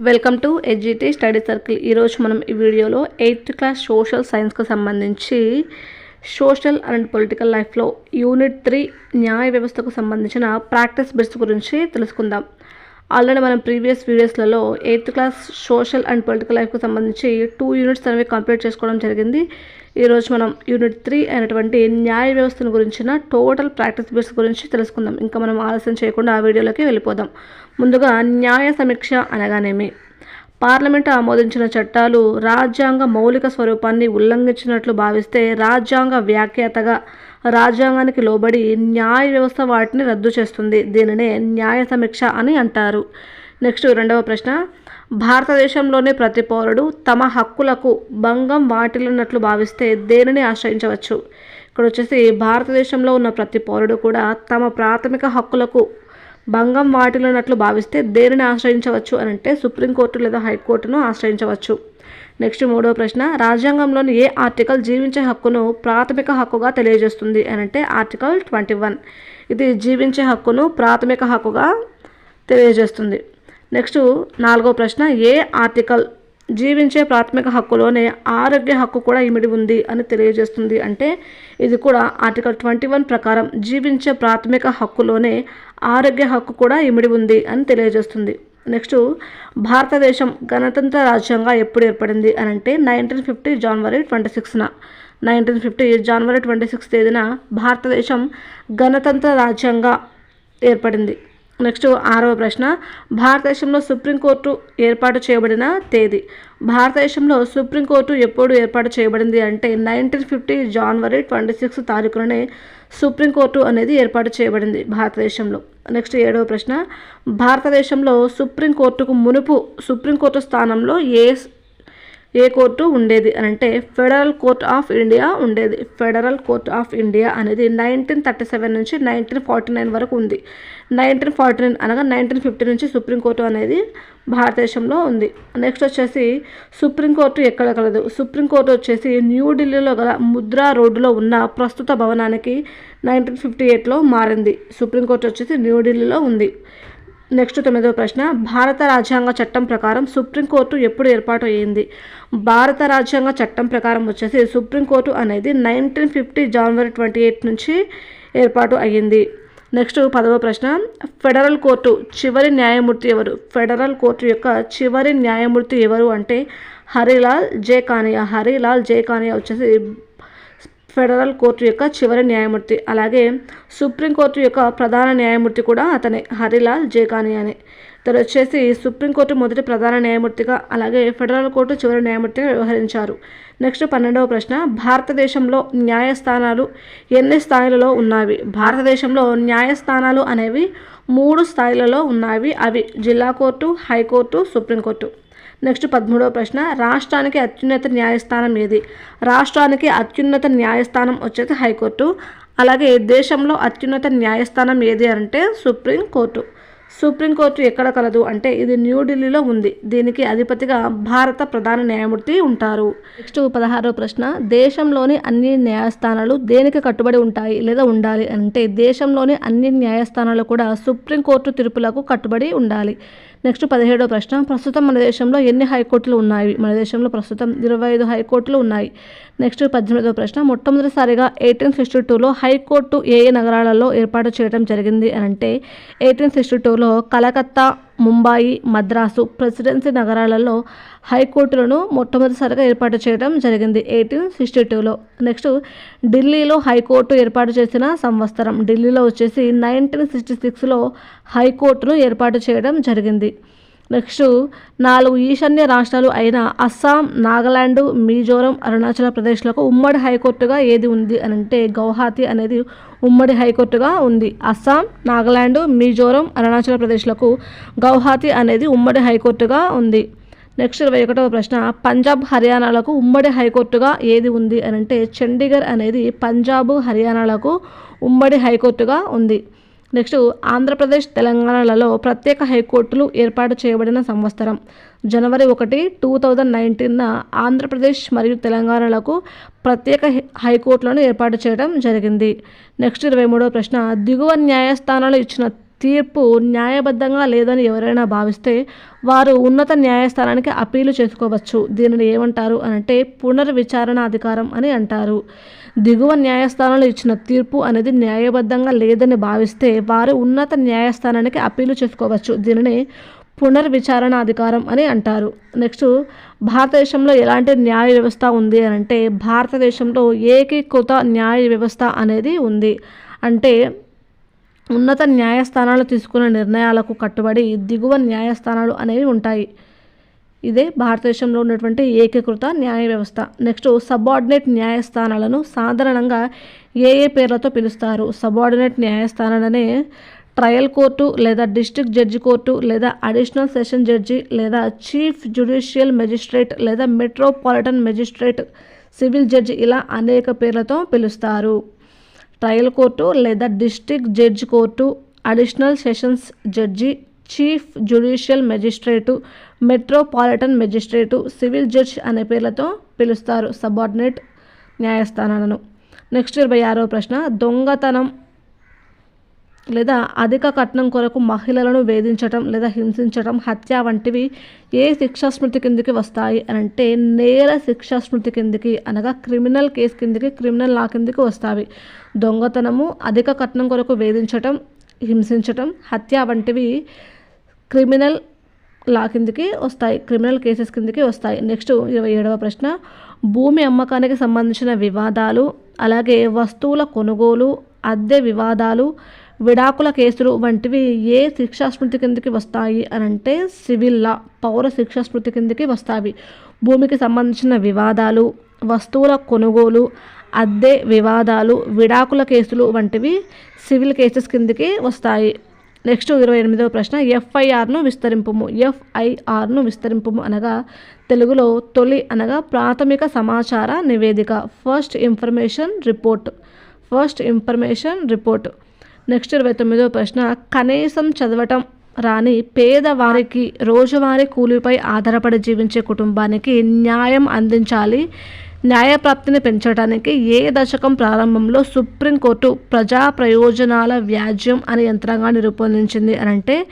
Welcome to ఎడ్జిటీ study circle. ఈరోజు మనం ఈ వీడియోలో ఎయిత్ క్లాస్ సోషల్ సైన్స్కి సంబంధించి సోషల్ అండ్ పొలిటికల్ లైఫ్లో యూనిట్ త్రీ న్యాయ వ్యవస్థకు సంబంధించిన ప్రాక్టీస్ బిట్స్ గురించి తెలుసుకుందాం. ఆల్రెడీ మనం previous వీడియోస్లలో eighth class social and political లైఫ్కి సంబంధించి టూ యూనిట్స్ అనేవి కంప్లీట్ చేసుకోవడం జరిగింది. ఈరోజు మనం యూనిట్ త్రీ అయినటువంటి న్యాయ వ్యవస్థను గురించిన టోటల్ ప్రాక్టీస్ బేస్ గురించి తెలుసుకుందాం. ఇంకా మనం ఆలస్యం చేయకుండా ఆ వీడియోలోకి వెళ్ళిపోదాం. ముందుగా న్యాయ సమీక్ష అనగానేమి? పార్లమెంటు ఆమోదించిన చట్టాలు రాజ్యాంగ మౌలిక స్వరూపాన్ని ఉల్లంఘించినట్లు భావిస్తే రాజ్యాంగ వ్యాఖ్యాతగా రాజ్యాంగానికి లోబడి న్యాయ వ్యవస్థ వాటిని రద్దు చేస్తుంది. దీనినే న్యాయ సమీక్ష అని అంటారు. నెక్స్ట్ రెండవ ప్రశ్న భారతదేశంలోని ప్రతి పౌరుడు తమ హక్కులకు భంగం వాటిల్లినట్లు భావిస్తే దేనిని ఆశ్రయించవచ్చు? ఇక్కడ వచ్చేసి భారతదేశంలో ఉన్న ప్రతి పౌరుడు కూడా తమ ప్రాథమిక హక్కులకు భంగం వాటిల్లినట్లు భావిస్తే దేనిని ఆశ్రయించవచ్చు అని అంటే సుప్రీంకోర్టు లేదా హైకోర్టును ఆశ్రయించవచ్చు. నెక్స్ట్ మూడవ ప్రశ్న రాజ్యాంగంలోని ఏ ఆర్టికల్ జీవించే హక్కును ప్రాథమిక హక్కుగా తెలియజేస్తుంది అని అంటే ఆర్టికల్ ట్వంటీ వన్. ఇది జీవించే హక్కును ప్రాథమిక హక్కుగా తెలియజేస్తుంది. నెక్స్ట్ నాలుగో ప్రశ్న ఏ ఆర్టికల్ జీవించే ప్రాథమిక హక్కులోనే ఆరోగ్య హక్కు కూడా ఇమిడి ఉంది అని తెలియజేస్తుంది. అంటే ఇది కూడా ఆర్టికల్ ట్వంటీ వన్ ప్రకారం జీవించే ప్రాథమిక హక్కులోనే ఆరోగ్య హక్కు కూడా ఇమిడి ఉంది అని తెలియజేస్తుంది. నెక్స్ట్ భారతదేశం గణతంత్ర రాజ్యంగా ఎప్పుడు ఏర్పడింది అని అంటే నైన్టీన్ ఫిఫ్టీ జనవరి ట్వంటీ సిక్స్న. నైన్టీన్ ఫిఫ్టీ జనవరి ట్వంటీ సిక్స్ తేదీన భారతదేశం గణతంత్ర రాజ్యంగా ఏర్పడింది. నెక్స్ట్ ఆరవ ప్రశ్న. భారతదేశంలో సుప్రీంకోర్టు ఏర్పాటు చేయబడిన తేదీ. భారతదేశంలో సుప్రీంకోర్టు ఎప్పుడు ఏర్పాటు చేయబడింది అంటే nineteen fifty January twenty six తారీఖులోనే supreme court అనేది ఏర్పాటు చేయబడింది భారతదేశంలో. నెక్స్ట్ ఏడవ ప్రశ్న. భారతదేశంలో సుప్రీంకోర్టుకు మునుపు సుప్రీంకోర్టు స్థానంలో ఏ ఏ కోర్టు ఉండేది అని అంటే ఫెడరల్ కోర్ట్ ఆఫ్ ఇండియా ఉండేది. ఫెడరల్ కోర్ట్ ఆఫ్ ఇండియా అనేది నైన్టీన్ థర్టీ సెవెన్ నుంచి నైన్టీన్ ఫార్టీ నైన్ వరకు ఉంది. నైన్టీన్ ఫార్టీ నైన్ అనగా నైన్టీన్ ఫిఫ్టీ నుంచి సుప్రీంకోర్టు అనేది భారతదేశంలో ఉంది. నెక్స్ట్ వచ్చేసి సుప్రీంకోర్టు ఎక్కడ కలదు? సుప్రీంకోర్టు వచ్చేసి న్యూఢిల్లీలో గల ముద్రా రోడ్డులో ఉన్న ప్రస్తుత భవనానికి నైన్టీన్ ఫిఫ్టీ ఎయిట్లో మారింది. సుప్రీంకోర్టు వచ్చేసి న్యూఢిల్లీలో ఉంది. నెక్స్ట్ తొమ్మిదవ ప్రశ్న భారత రాజ్యాంగ చట్టం ప్రకారం సుప్రీంకోర్టు ఎప్పుడు ఏర్పాటు అయ్యింది భారత రాజ్యాంగ చట్టం ప్రకారం వచ్చేసి సుప్రీంకోర్టు అనేది nineteen fifty January twenty eight నుంచి ఏర్పాటు అయ్యింది నెక్స్ట్ పదవ ప్రశ్న ఫెడరల్ కోర్టు చివరి న్యాయమూర్తి ఎవరు? ఫెడరల్ కోర్టు యొక్క చివరి న్యాయమూర్తి ఎవరు అంటే హరిలాల్ జే కానియా హరిలాల్ జే కానియా వచ్చేసి ఫెడరల్ కోర్టు యొక్క చివరి న్యాయమూర్తి. అలాగే సుప్రీంకోర్టు యొక్క ప్రధాన న్యాయమూర్తి కూడా అతనే. హరిలాల్ జేకాని అని. ఇతను వచ్చేసి సుప్రీంకోర్టు మొదటి ప్రధాన న్యాయమూర్తిగా అలాగే ఫెడరల్ కోర్టు చివరి న్యాయమూర్తిగా వ్యవహరించారు. నెక్స్ట్ పన్నెండవ ప్రశ్న. భారతదేశంలో న్యాయస్థానాలు ఎన్ని స్థాయిలలో ఉన్నవి? భారతదేశంలో న్యాయస్థానాలు అనేవి మూడు స్థాయిలలో ఉన్నవి. అవి జిల్లా కోర్టు హైకోర్టు సుప్రీంకోర్టు. నెక్స్ట్ పదమూడవ ప్రశ్న రాష్ట్రానికి అత్యున్నత న్యాయస్థానం ఏది? రాష్ట్రానికి అత్యున్నత న్యాయస్థానం వచ్చేది హైకోర్టు. అలాగే దేశంలో అత్యున్నత న్యాయస్థానం ఏది అంటే సుప్రీం కోర్టు. సుప్రీంకోర్టు ఎక్కడ కలదు అంటే ఇది న్యూఢిల్లీలో ఉంది. దీనికి అధిపతిగా భారత ప్రధాన న్యాయమూర్తి ఉంటారు. నెక్స్ట్ పదహారవ ప్రశ్న దేశంలోని అన్ని న్యాయస్థానాలు దేనికి కట్టుబడి ఉంటాయి లేదా ఉండాలి? అంటే దేశంలోని అన్ని న్యాయస్థానాలు కూడా సుప్రీంకోర్టు తీర్పులకు కట్టుబడి ఉండాలి. నెక్స్ట్ పదిహేడవ ప్రశ్న. ప్రస్తుతం మన దేశంలో ఎన్ని హైకోర్టులు ఉన్నాయి? మన దేశంలో ప్రస్తుతం ఇరవై ఐదు హైకోర్టులు ఉన్నాయి. నెక్స్ట్ పద్దెనిమిదవ ప్రశ్న. మొట్టమొదటిసారిగా ఎయిటీన్ సిక్స్టీ టూలో హైకోర్టు ఏ ఏ నగరాలలో ఏర్పాటు చేయడం జరిగింది అని అంటే ఎయిటీన్ సిక్స్టీ టూలో కలకత్తా ముంబాయి మద్రాసు ప్రెసిడెన్సీ నగరాలలో హైకోర్టులను మొట్టమొదటిసారిగా ఏర్పాటు చేయడం జరిగింది. ఎయిటీన్ సిక్స్టీ టూలో. నెక్స్ట్ ఢిల్లీలో హైకోర్టు ఏర్పాటు చేసిన సంవత్సరం. ఢిల్లీలో వచ్చేసి నైన్టీన్ సిక్స్టీ సిక్స్లో హైకోర్టును ఏర్పాటు చేయడం జరిగింది. నెక్స్ట్ నాలుగు ఈశాన్య రాష్ట్రాలు అయిన అస్సాం నాగాలాండ్ మిజోరం అరుణాచల్ ప్రదేశ్లకు ఉమ్మడి హైకోర్టుగా ఏది ఉంది అని అంటే గౌహాతి అనేది ఉమ్మడి హైకోర్టుగా ఉంది. అస్సాం నాగాలాండ్ మిజోరం అరుణాచల్ ప్రదేశ్లకు గౌహాతి అనేది ఉమ్మడి హైకోర్టుగా ఉంది. నెక్స్ట్ ఇరవై ఒకటవ ప్రశ్న పంజాబ్ హర్యానాలకు ఉమ్మడి హైకోర్టుగా ఏది ఉంది అని అంటే చండీగఢ్ అనేది పంజాబ్ హర్యానాలకు ఉమ్మడి హైకోర్టుగా ఉంది. నెక్స్ట్ ఆంధ్రప్రదేశ్ తెలంగాణలలో ప్రత్యేక హైకోర్టులు ఏర్పాటు చేయబడిన సంవత్సరం. జనవరి ఒకటి టూ థౌజండ్ నైన్టీన్న ఆంధ్రప్రదేశ్ మరియు తెలంగాణలకు ప్రత్యేక హైకోర్టులను ఏర్పాటు చేయడం జరిగింది. నెక్స్ట్ ఇరవై మూడవ ప్రశ్న దిగువ న్యాయస్థానాలు ఇచ్చిన తీర్పు న్యాయబద్ధంగా లేదని ఎవరైనా భావిస్తే వారు ఉన్నత న్యాయస్థానానికి అప్పీలు చేసుకోవచ్చు. దీనిని ఏమంటారు అని అంటే పునర్విచారణ అధికారం అని అంటారు. దిగువ న్యాయస్థానంలో ఇచ్చిన తీర్పు అనేది న్యాయబద్ధంగా లేదని భావిస్తే వారు ఉన్నత న్యాయస్థానానికి అప్పీలు చేసుకోవచ్చు. దీనిని పునర్విచారణ అధికారం అని అంటారు. నెక్స్ట్ భారతదేశంలో ఎలాంటి న్యాయ వ్యవస్థ ఉంది అని అంటే భారతదేశంలో ఏకీకృత న్యాయ వ్యవస్థ అనేది ఉంది. అంటే ఉన్నత న్యాయస్థానాలు తీసుకున్న నిర్ణయాలకు కట్టుబడి దిగువ న్యాయస్థానాలు అనేవి ఉంటాయి. ఇదే భారతదేశంలో ఉన్నటువంటి ఏకీకృత న్యాయ వ్యవస్థ. నెక్స్ట్ సబార్డినేట్ న్యాయస్థానాలను సాధారణంగా ఏ ఏ పేర్లతో పిలుస్తారు? సబార్డినేట్ న్యాయస్థానాలనే ట్రయల్ కోర్టు లేదా డిస్ట్రిక్ట్ జడ్జి కోర్టు లేదా అడిషనల్ సెషన్ జడ్జి లేదా చీఫ్ జ్యుడిషియల్ మెజిస్ట్రేట్ లేదా మెట్రోపాలిటన్ మెజిస్ట్రేట్ సివిల్ జడ్జి ఇలా అనేక పేర్లతో పిలుస్తారు. ట్రయల్ కోర్టు లేదా district judge court additional sessions judge chief judicial magistrate metropolitan magistrate civil judge అనే పేర్లతో పిలుస్తారు సబార్డినేట్ న్యాయస్థానాలను. నెక్స్ట్ ఇరవై ఆరో ప్రశ్న దొంగతనం లేదా అధిక కట్నం కొరకు మహిళలను వేధించటం లేదా హింసించటం హత్య వంటివి ఏ శిక్షా స్మృతి కిందికి వస్తాయి అని అంటే నేర శిక్షా స్మృతి కిందికి అనగా క్రిమినల్ కేసు కిందికి క్రిమినల్ లా కిందికి వస్తాయి. దొంగతనము అధిక కట్నం కొరకు వేధించటం హింసించటం హత్య వంటివి క్రిమినల్ లా కిందికి వస్తాయి క్రిమినల్ కేసెస్ కిందకి వస్తాయి. నెక్స్ట్ ఇరవై ఏడవ ప్రశ్న భూమి అమ్మకానికి సంబంధించిన వివాదాలు అలాగే వస్తువుల కొనుగోలు అద్దె వివాదాలు విడాకుల కేసులు వంటివి ఏ శిక్షా స్మృతి కిందకి వస్తాయి అని అంటే సివిల్ లా పౌర శిక్షా స్మృతి కిందకి వస్తాయి. భూమికి సంబంధించిన వివాదాలు వస్తువుల కొనుగోలు అద్దె వివాదాలు విడాకుల కేసులు వంటివి సివిల్ కేసెస్ కిందకి వస్తాయి. నెక్స్ట్ ఇరవై ఎనిమిదవ ప్రశ్న ఎఫ్ఐఆర్ను విస్తరింపుము. ఎఫ్ఐఆర్ను విస్తరింపుము అనగా తెలుగులో తొలి అనగా ప్రాథమిక సమాచార నివేదిక. First information report first information report next ఇరవై తొమ్మిదవ ప్రశ్న కనీసం చదవటం రాని పేదవారికి రోజువారీ కూలీపై ఆధారపడి జీవించే కుటుంబానికి న్యాయం అందించాలి. న్యాయప్రాప్తిని పెంచడానికి ఏ దశకం ప్రారంభంలో సుప్రీంకోర్టు ప్రజా ప్రయోజనాల వ్యాజ్యం అనే యంత్రాంగాన్ని రూపొందించింది అని అంటే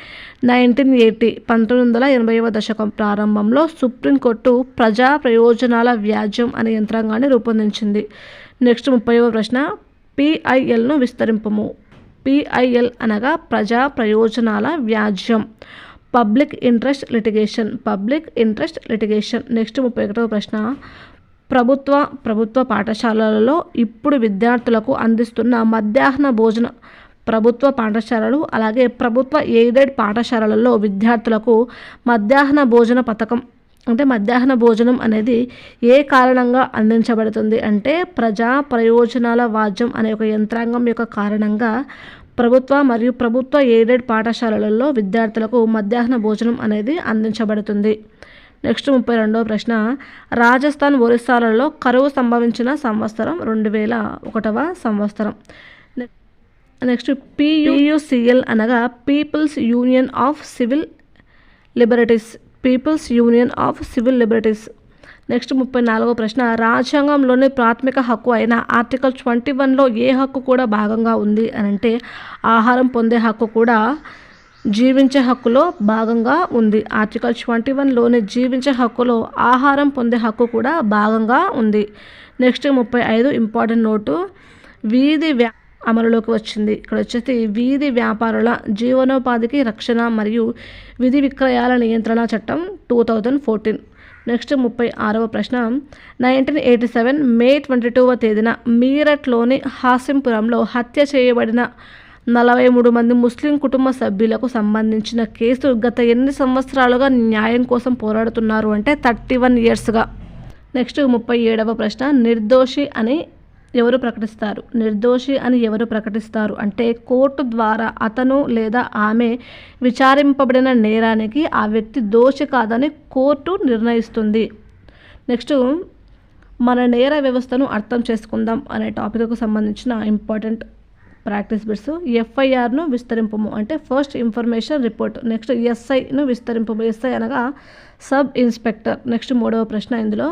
నైన్టీన్ ఎయిటీ పంతొమ్మిది వందల ఎనభైవ దశకం ప్రారంభంలో సుప్రీంకోర్టు ప్రజా ప్రయోజనాల వ్యాజ్యం అనే యంత్రాంగాన్ని రూపొందించింది. నెక్స్ట్ ముప్పైవ ప్రశ్న పిఐఎల్ను విస్తరింపము. పిఐఎల్ అనగా ప్రజా ప్రయోజనాల వ్యాజ్యం. Public interest litigation. Public interest litigation. Next ముప్పై ఒకటవ ప్రశ్న ప్రభుత్వ ప్రభుత్వ పాఠశాలలలో ఇప్పుడు విద్యార్థులకు అందిస్తున్న మధ్యాహ్న భోజన ప్రభుత్వ పాఠశాలలు అలాగే ప్రభుత్వ ఎయిడెడ్ పాఠశాలలలో విద్యార్థులకు మధ్యాహ్న భోజన పథకం అంటే మధ్యాహ్న భోజనం అనేది ఏ కారణంగా అందించబడుతుంది అంటే ప్రజా ప్రయోజనాల వాద్యం అనే ఒక యంత్రాంగం యొక్క కారణంగా ప్రభుత్వ మరియు ప్రభుత్వ ఎయిడెడ్ పాఠశాలలలో విద్యార్థులకు మధ్యాహ్న భోజనం అనేది అందించబడుతుంది. నెక్స్ట్ ముప్పై రెండవ ప్రశ్న. రాజస్థాన్ ఒరిస్సాలలో కరువు సంభవించిన సంవత్సరం రెండు వేల ఒకటవ సంవత్సరం. నెక్స్ట్ పియుసిఎల్ అనగా people's union of civil liberties people's union of civil liberties. Next ముప్పై నాలుగో ప్రశ్న. రాజ్యాంగంలోని ప్రాథమిక హక్కు అయిన ఆర్టికల్ ట్వంటీ వన్లో ఏ హక్కు కూడా భాగంగా ఉంది అని అంటే ఆహారం పొందే హక్కు కూడా జీవించే హక్కులో భాగంగా ఉంది. ఆర్టికల్ ట్వంటీ వన్లోని జీవించే హక్కులో ఆహారం పొందే హక్కు కూడా భాగంగా ఉంది. నెక్స్ట్ ముప్పై ఐదు ఇంపార్టెంట్ నోటు వీధి వ్యా అమలులోకి వచ్చింది. ఇక్కడ వచ్చేసి వీధి వ్యాపారుల జీవనోపాధికి రక్షణ మరియు విధి విక్రయాల నియంత్రణ చట్టం టూ థౌజండ్ ఫోర్టీన్ నెక్స్ట్ ముప్పై ఆరవ ప్రశ్న. Nineteen eighty seven May twenty టూవ తేదీన మీరట్లోని హాసింపురంలో హత్య చేయబడిన నలభై మూడు మంది ముస్లిం కుటుంబ సభ్యులకు సంబంధించిన కేసు గత ఎన్ని సంవత్సరాలుగా న్యాయం కోసం పోరాడుతున్నారు అంటే థర్టీ వన్ ఇయర్స్గా. నెక్స్ట్ ముప్పై ఏడవ ప్రశ్న నిర్దోషి అని ఎవరు ప్రకటిస్తారు? నిర్దోషి అని ఎవరు ప్రకటిస్తారు? అంటే కోర్టు ద్వారా అతను లేదా ఆమె విచారింపబడిన నేరానికి ఆ వ్యక్తి దోషి కాదని కోర్టు నిర్ణయిస్తుంది. నెక్స్ట్ మన నేర వ్యవస్థను అర్థం చేసుకుందాం అనే టాపిక్కు సంబంధించిన ఇంపార్టెంట్ ప్రాక్టీస్ బిట్స్. ఎఫ్ఐఆర్ను విస్తరింపము అంటే ఫస్ట్ ఇన్ఫర్మేషన్ రిపోర్ట్. నెక్స్ట్ ఎస్ఐను విస్తరింపము. ఎస్ఐ అనగా సబ్ ఇన్స్పెక్టర్. నెక్స్ట్ మూడవ ప్రశ్న ఇందులో.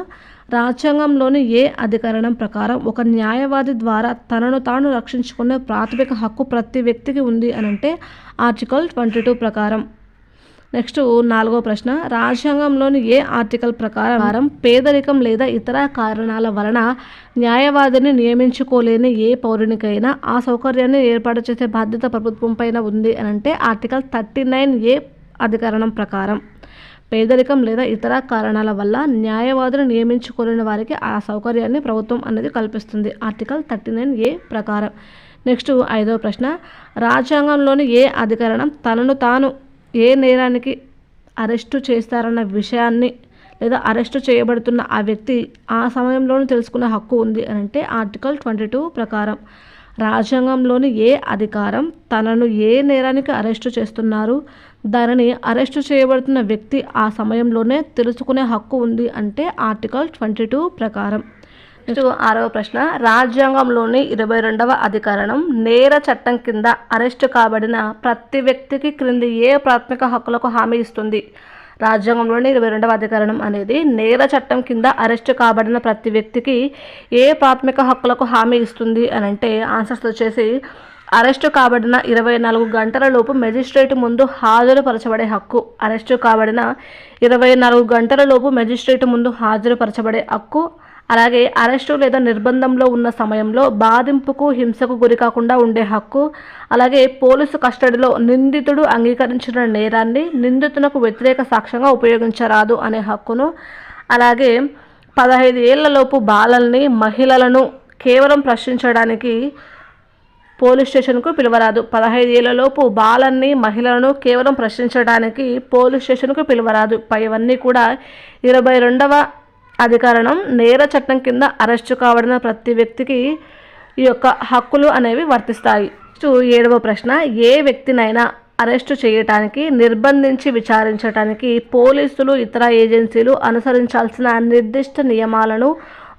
రాజ్యాంగంలోని ఏ అధికరణం ప్రకారం ఒక న్యాయవాది ద్వారా తనను తాను రక్షించుకునే ప్రాథమిక హక్కు ప్రతి వ్యక్తికి ఉంది అని అంటే ఆర్టికల్ ట్వంటీ టూ ప్రకారం. నెక్స్ట్ నాలుగో ప్రశ్న రాజ్యాంగంలోని ఏ ఆర్టికల్ ప్రకారం పేదరికం లేదా ఇతర కారణాల వలన న్యాయవాదిని నియమించుకోలేని ఏ పౌరునికైనా ఆ సౌకర్యాన్ని ఏర్పాటు చేసే బాధ్యత ప్రభుత్వం పైన ఉంది అని అంటే ఆర్టికల్ థర్టీ నైన్ ఏ అధికరణం ప్రకారం. పేదరికం లేదా ఇతర కారణాల వల్ల న్యాయవాదులు నియమించుకోలేని వారికి ఆ సౌకర్యాన్ని ప్రభుత్వం అనేది కల్పిస్తుంది. ఆర్టికల్ థర్టీ నైన్ ఏ ప్రకారం. నెక్స్ట్ ఐదవ ప్రశ్న రాజ్యాంగంలోని ఏ అధికరణం తనను తాను ఏ నేరానికి అరెస్టు చేస్తారన్న విషయాన్ని లేదా అరెస్టు చేయబడుతున్న ఆ వ్యక్తి ఆ సమయంలోనే తెలుసుకునే హక్కు ఉంది అని అంటే ఆర్టికల్ ట్వంటీ టూ ప్రకారం. రాజ్యాంగంలోని ఏ అధికారం తనను ఏ నేరానికి అరెస్టు చేస్తున్నారు దానిని అరెస్టు చేయబడుతున్న వ్యక్తి ఆ సమయంలోనే తెలుసుకునే హక్కు ఉంది అంటే ఆర్టికల్ ట్వంటీ టూ ప్రకారం. నెక్స్ట్ ఆరవ ప్రశ్న. రాజ్యాంగంలోని ఇరవై రెండవ అధికరణం నేర చట్టం కింద అరెస్టు కాబడిన ప్రతి వ్యక్తికి క్రింది ఏ ప్రాథమిక హక్కులకు హామీ ఇస్తుంది? రాజ్యాంగంలోని ఇరవై రెండవ అధికరణం అనేది నేర చట్టం కింద అరెస్టు కాబడిన ప్రతి వ్యక్తికి ఏ ప్రాథమిక హక్కులకు హామీ ఇస్తుంది అని అంటే ఆన్సర్స్ వచ్చేసి అరెస్టు కాబడిన ఇరవై నాలుగు గంటల లోపు మెజిస్ట్రేట్ ముందు హాజరుపరచబడే హక్కు అరెస్టు కాబడిన ఇరవై నాలుగు గంటల లోపు మెజిస్ట్రేట్ ముందు హాజరుపరచబడే హక్కు అలాగే అరెస్టు లేదా నిర్బంధంలో ఉన్న సమయంలో బాధింపుకు హింసకు గురి కాకుండా ఉండే హక్కు అలాగే పోలీసు కస్టడీలో నిందితుడు అంగీకరించిన నేరాన్ని నిందితునకు వ్యతిరేక సాక్ష్యంగా ఉపయోగించరాదు అనే హక్కును అలాగే పదహైదు ఏళ్ళలోపు బాలల్ని మహిళలను కేవలం ప్రశ్నించడానికి పోలీస్ స్టేషన్కు పిలవరాదు. పదహైదు ఏళ్ళలోపు బాలన్ని మహిళలను కేవలం ప్రశ్నించడానికి పోలీస్ స్టేషన్కు పిలవరాదు. పైవన్నీ కూడా ఇరవై రెండవ అధికారణం నేర చట్టం కింద అరెస్టు కావడిన ప్రతి వ్యక్తికి ఈ యొక్క హక్కులు అనేవి వర్తిస్తాయి. ఏడవ ప్రశ్న ఏ వ్యక్తినైనా అరెస్టు చేయటానికి నిర్బంధించి విచారించడానికి పోలీసులు ఇతర ఏజెన్సీలు అనుసరించాల్సిన నిర్దిష్ట నియమాలను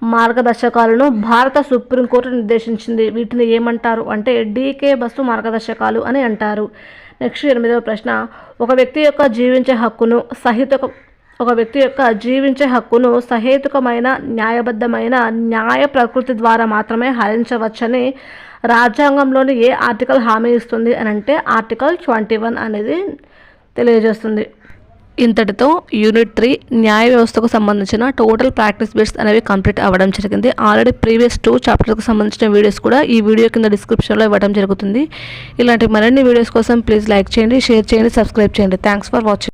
మార్గదర్శకాలను భారత సుప్రీంకోర్టు నిర్దేశించింది. వీటిని ఏమంటారు అంటే డీకే బస్సు మార్గదర్శకాలు అని అంటారు. నెక్స్ట్ ఎనిమిదవ ప్రశ్న ఒక వ్యక్తి యొక్క జీవించే హక్కును సహిత ఒక వ్యక్తి యొక్క జీవించే హక్కును సహేతుకమైన న్యాయబద్ధమైన న్యాయ ప్రకృతి ద్వారా మాత్రమే హరించవచ్చని రాజ్యాంగంలోని ఏ ఆర్టికల్ హామీ ఇస్తుంది అని అంటే ఆర్టికల్ ట్వంటీ వన్ అనేది తెలియజేస్తుంది. ఇంతటితో యూనిట్ త్రీ న్యాయ వ్యవస్థకు సంబంధించిన టోటల్ ప్రాక్టీస్ బిట్స్ అనేవి కంప్లీట్ అవ్వడం జరిగింది. ఆల్రెడీ ప్రీవియస్ టూ చాప్టర్లకు సంబంధించిన వీడియోస్ కూడా ఈ వీడియో కింద డిస్క్రిప్షన్లో ఇవ్వడం జరుగుతుంది. ఇలాంటి మరిన్ని వీడియోస్ కోసం ప్లీజ్ లైక్ చేయండి షేర్ చేయండి సబ్స్క్రైబ్ చేయండి. Thanks for watching.